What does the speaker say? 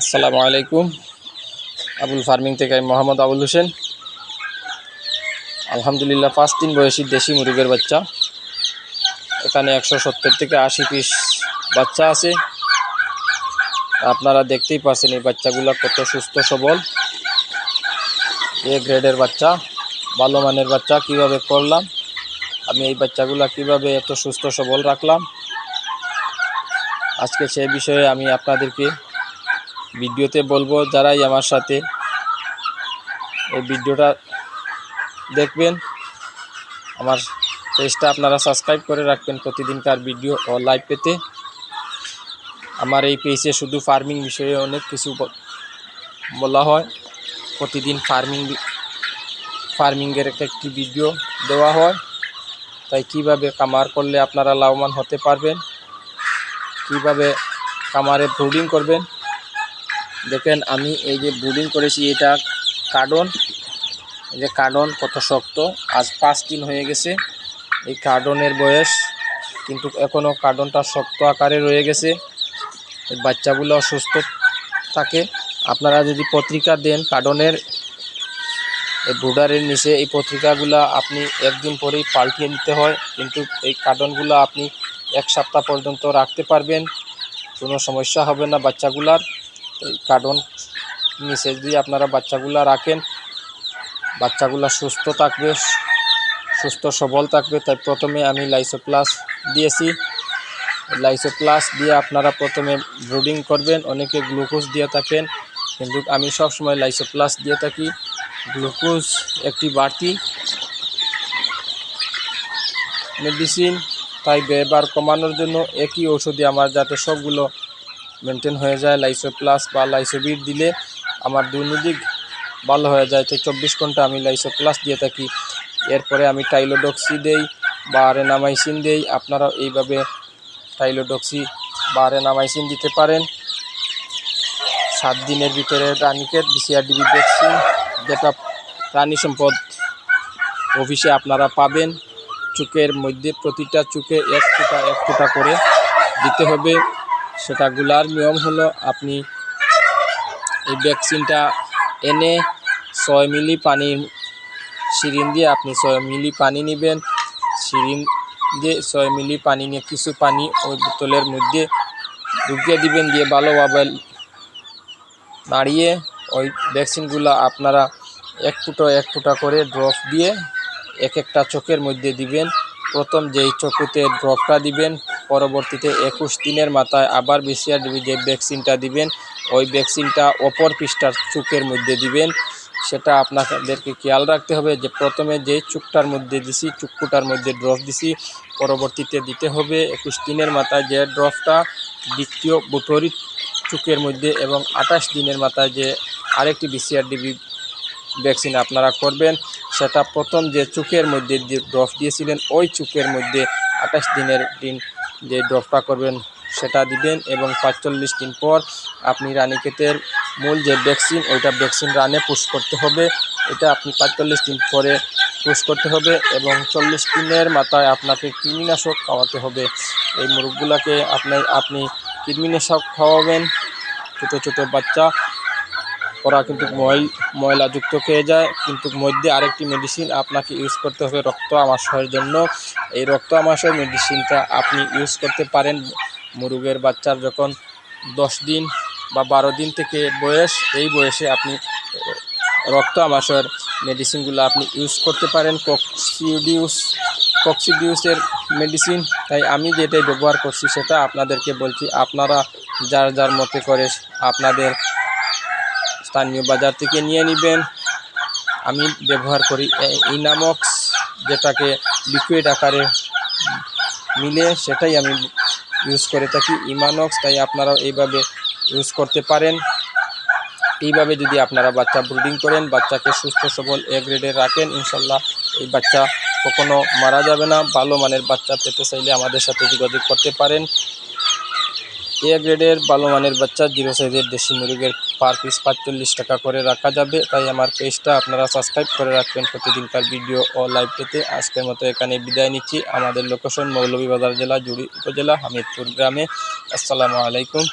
আসসালামু আলাইকুম। আবুল ফার্মিং থেকে আমি মোহাম্মদ আবুল হোসেন। আলহামদুলিল্লাহ, পাঁচ দিন বয়সী দেশি মুরগের বাচ্চা। এখানে একশো সত্তর থেকে আশি পিস বাচ্চা আছে। আপনারা দেখতেই পাচ্ছেন এই বাচ্চাগুলো কত সুস্থ, সবল। এ গ্রেডের বাচ্চা, ভালো মানের বাচ্চা, কীভাবে করলাম, আমি এই বাচ্চাগুলো কীভাবে এত সুস্থ, সবল রাখলাম। আজকে সে বিষয়ে আমি আপনাদেরকে ভিডিওতে বলব যারাই আমার সাথে এই ভিডিওটা দেখবেন, আমার পেজটা আপনারা সাবস্ক্রাইব করে রাখবেন প্রতিদিনকার ভিডিও ও লাইভ পেতে। আমার এই পেজে শুধু ফার্মিং বিষয়ে অনেক কিছু বলা হয়। প্রতিদিন ফার্মিং ফার্মিংয়ের একটা একটি ভিডিও দেওয়া হয়। তাই কীভাবে কামার করলে আপনারা লাভবান হতে পারবেন, কীভাবে কামারে ব্রুডিং করবেন দেখেন আমি এই যে ব্রুডিং করেছি, এটা কার্ডন এই যে কার্ডন কত শক্ত, আজ পাঁচ দিন হয়ে গেছে। এই কার্ডনের বয়স, কিন্তু এখনও কার্ডনটা শক্ত আকারে রয়ে গেছে। বাচ্চাগুলো অসুস্থ থাকে। আপনারা যদি পত্রিকা দেন কার্ডনের ব্রুডারের নিচে এই পত্রিকাগুলো আপনি একদিন পরেই পাল্টিয়ে নিতে হয়। কিন্তু এই কার্ডনগুলো আপনি এক সপ্তাহ পর্যন্ত রাখতে পারবেন। কোনো সমস্যা হবে না বাচ্চাগুলার। এই কার্টন নিচে যদি আপনারা বাচ্চাগুলা রাখেন। বাচ্চাগুলা সুস্থ থাকবে, সুস্থ সবল থাকবে। তাই প্রথমে আমি লাইসো প্লাস দিয়েছি। লাইসো প্লাস দিয়ে আপনারা প্রথমে ব্রুডিং করবেন। অনেকে গ্লুকোজ দিয়ে থাকেন, কিন্তু আমি সব সময় লাইসো প্লাস দিয়ে থাকি। গ্লুকোজ একটি বাড়তি মেডিসিন তাই ব্যবহার কমানোর জন্য একই ওষুধে আমার, যাতে সবগুলো মেনটেন হয়ে যায়, লাইসো প্লাস বা লাইসোবিট দিলে আমার দুর্নীতিক ভালো হয়ে যায়। তো চব্বিশ ঘণ্টা আমি লাইসো প্লাস দিয়ে থাকি। এরপরে আমি টাইলোডক্সি দেই বা রেনামাইসিন দেই। আপনারা এইভাবে টাইলোডক্সি বা রেনামাইসিন দিতে পারেন। সাত দিনের ভিতরে রানীকে বিসিআরডিবি ভ্যাকসিন যেটা প্রাণী সম্পদ অফিসে আপনারা পাবেন। চুকের মধ্যে প্রতিটা চুকে এক ফুটা এক ফুটা করে দিতে হবে। সেটা গুলার নিয়ম হলো আপনি এই ভ্যাকসিনটা এনে ছয় মিলি পানি সিরিন দিয়ে আপনি ছয় মিলি পানি নেবেন। সিরিন দিয়ে ছয় মিলি পানি নিয়ে কিছু পানি ওই বোতলের মধ্যে ঢুকিয়ে দিবেন, দিয়ে ভালোভাবে নাড়িয়ে ওই ভ্যাকসিনগুলো আপনারা এক ফুটো এক ফুটা করে ড্রপ দিয়ে এক একটা চোখের মধ্যে দিবেন। প্রথম যেই চোখেতে ড্রপটা দিবেন পরবর্তীতে একুশ দিনের মাথায় আবার বিসিআর যে ভ্যাকসিনটা দিবেন, ওই ভ্যাকসিনটা অপর পৃষ্ঠার চুকের মধ্যে দিবেন। সেটা আপনাদেরকে খেয়াল রাখতে হবে যে প্রথমে যে চুকটার মধ্যে দিছি, চুক্কুটার মধ্যে ড্রপ দিছি, পরবর্তীতে দিতে হবে একুশ দিনের মাথায় যে ড্রপটা, দ্বিতীয় বুটরি চুকের মধ্যে এবং আঠাশ দিনের মাথায় যে আরেকটি বিসিআরডিবি ভ্যাকসিন আপনারা করবেন, সেটা প্রথম যে চুকের মধ্যে ড্রপ দিয়েছিলেন, ওই চুকের মধ্যে আঠাশ দিনের দিন যে ড্রপটা করবেন সেটা দিবেন এবং পাঁচচল্লিশ দিন পর আপনি রানীক্ষেতের মূল যে ভ্যাকসিন, ওইটা ভ্যাকসিন রানে পুশ করতে হবে। এটা আপনি পাঁচচল্লিশ দিন পরে পুশ করতে হবে এবং চল্লিশ দিনের মাথায় আপনাকে কৃমিনাশক খাওয়াতে হবে। এই মুরগগুলোকে আপনি আপনি কৃমিনাশক খাওয়াবেন। ছোটো ছোটো বাচ্চা ওরা কিন্তু ময়ল, ময়লাযুক্ত খেয়ে যায়। কিন্তু মধ্যে আরেকটি মেডিসিন আপনাকে ইউজ করতে হবে রক্ত আমাশয়ের জন্য। এই রক্ত আমাশয় মেডিসিনটা আপনি ইউজ করতে পারেন মুরগের বাচ্চার যখন দশ দিন বা বারো দিন থেকে বয়স, এই বয়সে আপনি রক্ত আমাশয়ের মেডিসিনগুলো আপনি ইউজ করতে পারেন। কক্সিডিউস কক্সিডিউসের মেডিসিন তাই আমি যেটাই ব্যবহার করছি সেটা আপনাদেরকে বলছি, আপনারা যার যার মতে করে আপনাদের স্থানীয় বাজার থেকে নিয়ে নেবেন। আমি ব্যবহার করি ইনামক্স যেটাকে লিকুইড আকারে মিলে সেটাই আমি ইউজ করে থাকি। ইমানক্স তাই আপনারাও এইভাবে ইউজ করতে পারেন। এইভাবে যদি আপনারা বাচ্চা ব্রিডিং করেন, বাচ্চাকে সুস্থ, সবল এ গ্রেডে রাখেন, ইনশাল্লাহ এই বাচ্চা কখনো মারা যাবে না। ভালো মানের বাচ্চা পেতে চাইলে আমাদের সাথে যোগাযোগ করতে পারেন। এ গ্রেডের ভালো মানের বাচ্চা জিরো সাইজের দেশি মুরগের পার পিস পাঁচচল্লিশ টাকা করে রাখা যাবে। তাই আমার পেজটা আপনারা সাবস্ক্রাইব করে রাখবেন প্রতিদিনকার ভিডিও ও লাইভ পেতে। আজকের মতো এখানে বিদায় নিচ্ছি। আমাদের লোকেশন মৌলভীবাজার জেলা, জুড়ি উপজেলা, হামিদপুর গ্রামে। আসসালামু আলাইকুম।